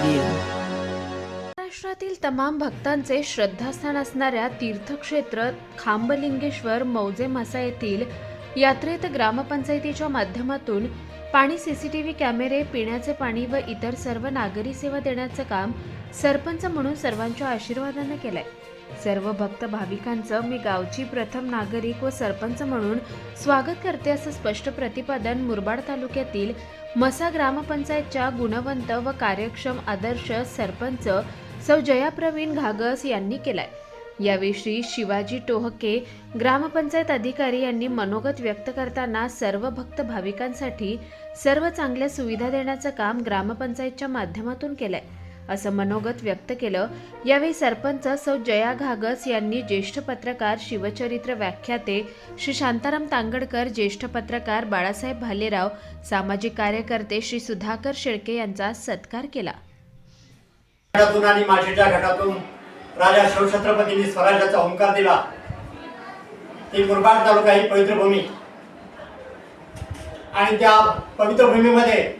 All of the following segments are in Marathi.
मंदिर महाराष्ट्रातील तमाम भक्तांचे श्रद्धास्थान असणाऱ्या तीर्थक्षेत्र खांबलिंगेश्वर मौजे मासा येथील यात्रेत ग्रामपंचायतीच्या माध्यमातून पाणी सीसीटीव्ही कॅमेरे पिण्याचे पाणी व इतर सर्व नागरी सेवा देण्याचं काम सरपंच म्हणून सर्वांच्या आशीर्वादाने केलंय. सर्व भक्त भाविकांचं मी गावची प्रथम नागरिक व सरपंच म्हणून स्वागत करते असं स्पष्ट प्रतिपादन मुरबाड तालुक्यातील मसा ग्रामपंचायतच्या गुणवंत व कार्यक्षम आदर्श सरपंच सौ जया प्रवीण घागस यांनी केलाय. यावेळी श्री शिवाजी टोहके ग्रामपंचायत अधिकारी यांनी मनोगत व्यक्त करताना सर्व भक्त भाविकांसाठी सर्व चांगल्या सुविधा देण्याचं काम ग्रामपंचायतच्या माध्यमातून केलंय. असं मनोगत व्यक्त केलं. यावेळी सरपंच सौ जया घागस यांनी ज्येष्ठ पत्रकार शिवचरित्र व्याख्याते श्री शांताराम तांगडकर ज्येष्ठ पत्रकार बाळासाहेब भालेराव सामाजिक कार्यकर्ते श्री सुधाकर शेळके यांचा सत्कार केला. घटातून आणि माझ्या घटातून राजा शिवछत्रपतींनी स्वराज्याचा ओंकार दिला. ही मुरबाड तालुका ही पवित्र भूमी. आणि त्या पवित्र भूमीमध्ये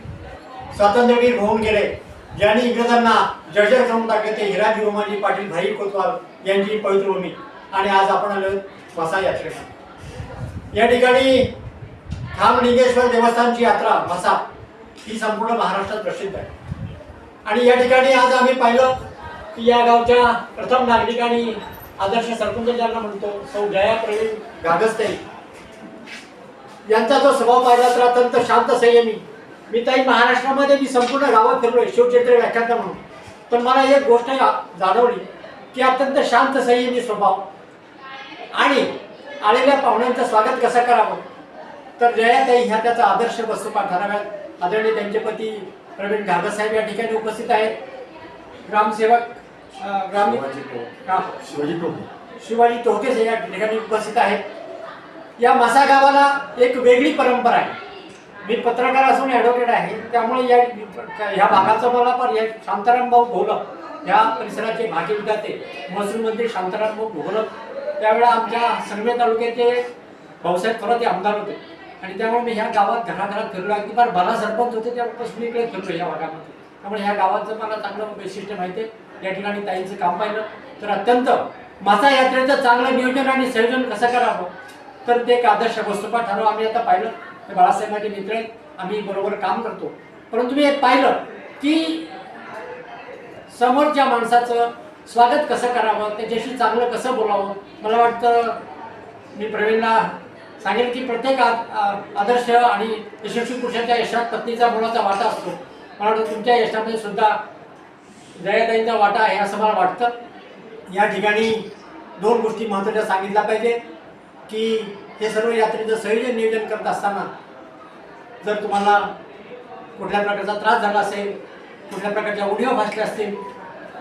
स्वातंत्र्यवीर होऊन गेले. ज्यांनी इंग्रजांना जर्जर करून टाकले ते हिराजी उमाजी पाटील भाई कोतवाल यांची पवित्र भूमी. आणि आज आपण आलो मसा यात्रेला. या ठिकाणी खामलिंगेश्वर देवस्थानची यात्रा मसा ही संपूर्ण महाराष्ट्रात प्रसिद्ध आहे. आणि या ठिकाणी आज आम्ही पाहिलं की या गावच्या प्रथम नागरिकांनी आदर्श सरपंच ज्यांना म्हणतो सौ जया प्रवीण गागस्ते यांचा जो स्वभाव पाहिला तर अत्यंत शांत संयमी. मी ताई महाराष्ट्रामध्ये मी संपूर्ण गावात फिरलोय शिवचरित्र व्याख्याता म्हणून. पण मला एक गोष्ट जाणवली की अत्यंत शांत संयमी स्वभाव. आणि आलेल्या पाहुण्यांचं स्वागत कसं करावं? तर जयाताई ह्या त्याचा आदर्श वस्तुपा ठराव्यात आदरणीय त्यांचे पती प्रवीण घागस या ठिकाणी उपस्थित आहेत. ग्रामसेवक ग्रामीण शिवाजी टोपे. शिवाजी टोके या ठिकाणी उपस्थित आहेत. या मसा गावाला एक वेगळी परंपरा आहे. मी पत्रकार असून ॲडव्होकेट आहे. त्यामुळे या ह्या भागाचं मला पण या शांताराम भाऊ घोलप या परिसराचे भाग्यविधाते महसूल मंत्री शांताराम भाऊ घोलप त्यावेळेला आमच्या संगमे तालुक्याचे भाऊसाहेब थोरात हे आमदार होते. आणि त्यामुळे मी ह्या गावात घराघरात फिरलो. अगदी फार बारा सरपंच होते त्यापासून मी इकडे फिरलो या भागामध्ये. त्यामुळे ह्या गावाचं मला चांगलं वैशिष्ट्य माहिती आहे. या ठिकाणी ताईंचं काम पाहिलं. तर अत्यंत मासा यात्रेचं चांगलं नियोजन आणि संयोजन कसं करावं? तर ते एक आदर्श वस्तुपाठ ठरव. आम्ही आता पाहिलं. ते बाळासाहेबांचे मित्र आहेत. आम्ही बरोबर काम करतो. परंतु मी एक पाहिलं की समोरच्या माणसाचं स्वागत कसं करावं त्याच्याशी चांगलं कसं बोलावं? मला वाटतं मी प्रवीणला सांगेल की प्रत्येक आ- आदर्श आणि यशस्वी पुरुषाच्या यशात पत्नीचा मुलाचा वाटा असतो. मला वाटतं तुमच्या यशामध्ये सुद्धा जयाताईंचा वाटा आहे असं मला वाटतं. या ठिकाणी दोन गोष्टी महत्त्वाच्या सांगितल्या पाहिजे की हे सर्व यात्रेचं संयोजन नियोजन करत असताना जर तुम्हाला कुठल्या प्रकारचा त्रास झाला असेल कुठल्या प्रकारच्या उणीवा भासल्या असतील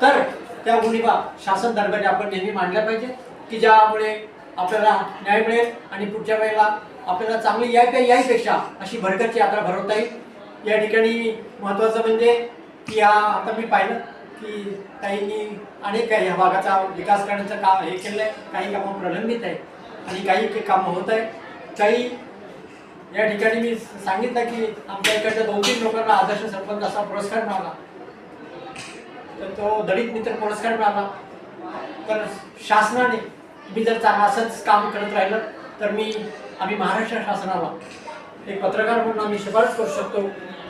तर त्या उणीवा शासन दरबारी आपण नेहमी मांडल्या पाहिजे की ज्यामुळे आपल्याला न्याय मिळेल आणि पुढच्या वेळेला आपल्याला चांगली याय यायपेक्षा अशी भरकटची यात्रा भरवता येईल. या ठिकाणी महत्त्वाचं म्हणजे की या आता मी पाहिलं की काहींनी अनेक काही ह्या भागाचा विकास करण्याचं काम हे केलं आहे काही कामं प्रलंबित आहे आणि काही कामं होत आहे काही या ठिकाणी मी सांगितलं की आमच्या इकडच्या दोन तीन लोकांना आदर्श सरपंच असा पुरस्कार मिळाला. तर तो दलित मित्र पुरस्कार मिळाला. तर शासनाने मी जर चांगलं असंच काम करत राहिलं तर मी आम्ही महाराष्ट्र शासनाला एक पत्रकार म्हणून आम्ही शिफारस करू शकतो.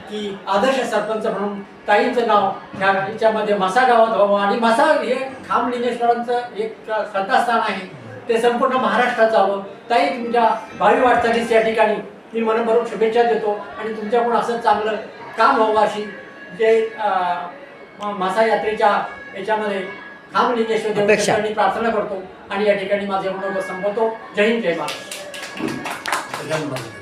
की आदर्श सरपंच म्हणून ताईंचं नाव ह्या याच्यामध्ये मासा गावात व्हावं. आणि मासा हे खाम लिंगेश्वरांचं एक श्रद्धास्थान आहे. ते संपूर्ण महाराष्ट्रात जावं ताई तुमच्या भावी वाटचालीस या ठिकाणी मी मनभरून शुभेच्छा देतो. आणि तुमच्याकडून असं चांगलं काम व्हावं अशी जे मासा यात्रेच्या याच्यामध्ये खाम लिंगेश्वर. देवतेसाठी प्रार्थना करतो. आणि या ठिकाणी माझे मनोगत संपवतो. जय हिंद जय महाराष्ट्र धन्यवाद.